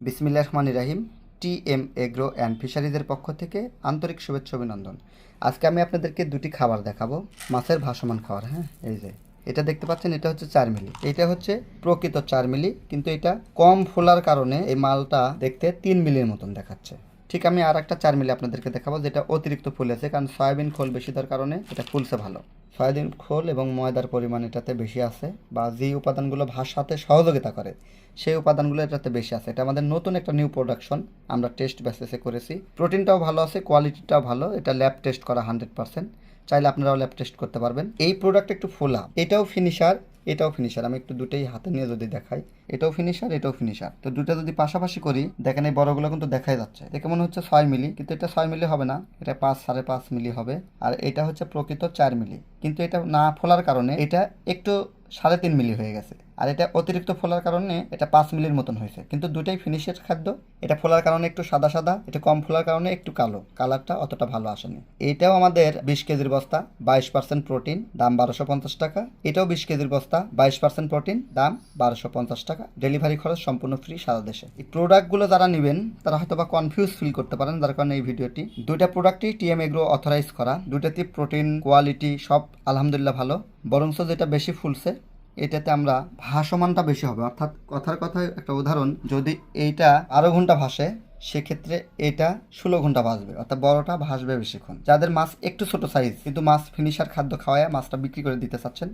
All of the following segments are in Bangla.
বিসমিল্লাহ রহমান রাহিম টি এম এগ্রো অ্যান্ড ফিশারিজের পক্ষ থেকে আন্তরিক শুভেচ্ছা অভিনন্দন। আজকে আমি আপনাদেরকে দুটি খাবার দেখাবো, মাছের ভাসমান খাবার হ্যাঁ? এই যে, এটা দেখতে পাচ্ছেন, এটা হচ্ছে চার মিলি এটা হচ্ছে প্রকৃত চার মিলি কিন্তু এটা কম ফোলার কারণে এই মালটা দেখতে তিন মিলির মতন দেখাচ্ছে। ঠিক আমি আর একটা চার মিলি আপনাদেরকে দেখাবো, যেটা অতিরিক্ত ফুলেছে কারণ সয়াবিন খোল বেশি দেওয়ার কারণে এটা ফুলছে ভালো। সয়াবিন খোল এবং ময়দার পরিমাণ এটাতে বেশি আছে, বা যে উপাদানগুলো ভাসাতে সহযোগিতা করে, সেই উপাদানগুলো এটাতে বেশি আছে। এটা আমাদের নতুন একটা নিউ প্রোডাকশন আমরা টেস্ট বেসিসে করেছি। প্রোটিনটাও ভালো আছে কোয়ালিটিটাও ভালো, এটা ল্যাব টেস্ট করা হান্ড্রেড পারসেন্ট চাইলে আপনারাও ল্যাব টেস্ট করতে পারবেন। এই প্রোডাক্ট একটু ফোলা, এটাও ফিনিশার এটাও ফিনিশার আমি একটু দুটোই হাতে নিয়ে যদি দেখাই, এটাও ফিনিশার এটাও ফিনিশার তো দুটো যদি পাশাপাশি করি, দেখেন এই বড়গুলো কিন্তু দেখাই যাচ্ছে। দেখে মনে হচ্ছে ছয় মিলি, কিন্তু এটা ছয় মিলি হবে না, এটা পাঁচ, সাড়ে পাঁচ মিলি হবে। আর এটা হচ্ছে প্রকৃত চার মিলি। কিন্তু এটা না ফোলার কারণে এটা একটু সাড়ে তিন মিলি হয়ে গেছে। আর এটা অতিরিক্ত ফোলার কারণে এটা পাঁচ মিলির মতন হয়েছে। কিন্তু দুটাই ফিনিশের খাদ্য। এটা ফোলার কারণে একটু সাদা সাদা, এটা কম ফোলার কারণে একটু কালো। কালারটা অতটা ভালো আসেনি। এটাও আমাদের বিশ কেজির বস্তা, বাইশ পার্সেন্ট প্রোটিন দাম বারোশো পঞ্চাশ টাকা। এটাও বিশ কেজির বস্তা, বাইশ পার্সেন্ট প্রোটিন দাম বারোশো পঞ্চাশ টাকা। ডেলিভারি খরচ সম্পূর্ণ ফ্রি সারা দেশে। এই প্রোডাক্টগুলো যারা নেবেন, তারা হয়তো বা কনফিউজ ফিল করতে পারেন, যার কারণে এই ভিডিওটি। দুইটা প্রোডাক্টই টিএম এগ্রো অথরাইজ করা। দুইটাতে প্রোটিন কোয়ালিটি সব আলহামদুলিল্লাহ ভালো। বরঞ্চ যেটা বেশি ফুলছে এটাতে আমরা ভাসমানটা বেশি হবে। অর্থাৎ কথার কথায় একটা উদাহরণ, যদি এইটা আরও ঘণ্টা ভাসে, সেক্ষেত্রে এটা ষোলো ঘণ্টা ভাসবে, অর্থাৎ বড়টা ভাসবে বেশিক্ষণ। যাদের মাছ একটু ছোট সাইজ কিন্তু মাছ ফিনিশার খাদ্য খাওয়ায়, মাছটা বিক্রি করে দিতে চাচ্ছেন,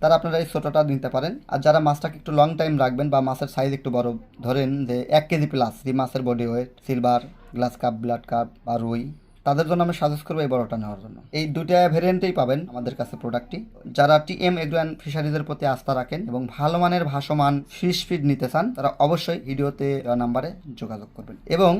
তারা আপনারা এই ছোটোটা নিতে পারেন। আর যারা মাছটাকে একটু লং টাইম রাখবেন বা মাছের সাইজ একটু বড়, ধরেন যে এক কেজি প্লাস যে মাছের body weight silver glass carp blood carp বা রুই তাদের জন্য আমি সাজেস্ট করব এই বড়টা নেওয়ার জন্য। এই দুটা ভ্যারিয়েন্টেই পাবেন আমাদের কাছে প্রোডাক্টটি যারা টি এম এগ্রো ফিশারিজের প্রতি আস্থা রাখেন এবং ভালো মানের ভাসমান ফিশ ফিড নিতে চান, তারা অবশ্যই ভিডিওতে নাম্বারে যোগাযোগ করবেন। এবং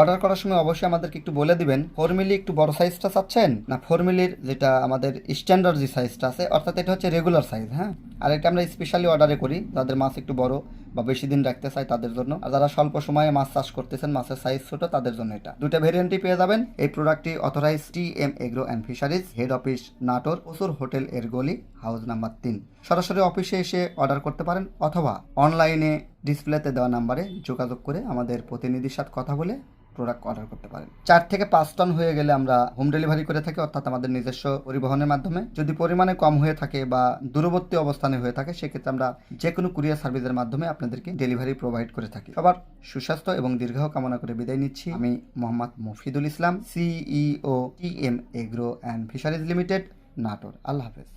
অর্ডার করার সময় অবশ্যই আমাদেরকে একটু বলে দিবেন ফোর মিলি একটু বড় সাইজটা চাচ্ছেন না ফোর মিলির যেটা আমাদের স্ট্যান্ডার্ড যে সাইজটা আছে, অর্থাৎ এটা হচ্ছে রেগুলার সাইজ হ্যাঁ? আর এটা আমরা স্পেশালি অর্ডারে করি, যাদের মাছ একটু বড় বা বেশি দিন রাখতে চাই তাদের জন্য। আর যারা স্বল্প সময়ে মাছ চাষ করতেছেন, মাছের সাইজ ছোট, তাদের জন্য এটা। দুটা ভেরিয়েন্টই পেয়ে যাবেন। এই প্রোডাক্টটি authorize T M agro and fisheries head office Natore প্রচুর হোটেল এর গলি হাউস নাম্বার তিন। সরাসরি অফিসে এসে অর্ডার করতে পারেন অথবা অনলাইনে ডিসপ্লেতে দেওয়া নাম্বারে যোগাযোগ করে আমাদের প্রতিনিধির সাথে কথা বলে প্রোডাক্ট অর্ডার করতে পারেন। চার থেকে পাঁচ টন হয়ে গেলে আমরা হোম ডেলিভারি করে থাকি, অর্থাৎ আমাদের নিজস্ব পরিবহনের মাধ্যমে। যদি পরিমাণে কম হয়ে থাকে বা দূরবর্তী অবস্থানে হয়ে থাকে, সেক্ষেত্রে আমরা যে কোনো কুরিয়ার সার্ভিসের মাধ্যমে আপনাদেরকে ডেলিভারি প্রোভাইড করে থাকি। সবার সুস্বাস্থ্য এবং দীর্ঘ কামনা করে বিদায় নিচ্ছি। আমি Mohammad Mofidul Islam CEO T M agro and fisheries limited Natore. আল্লাহ হাফেজ।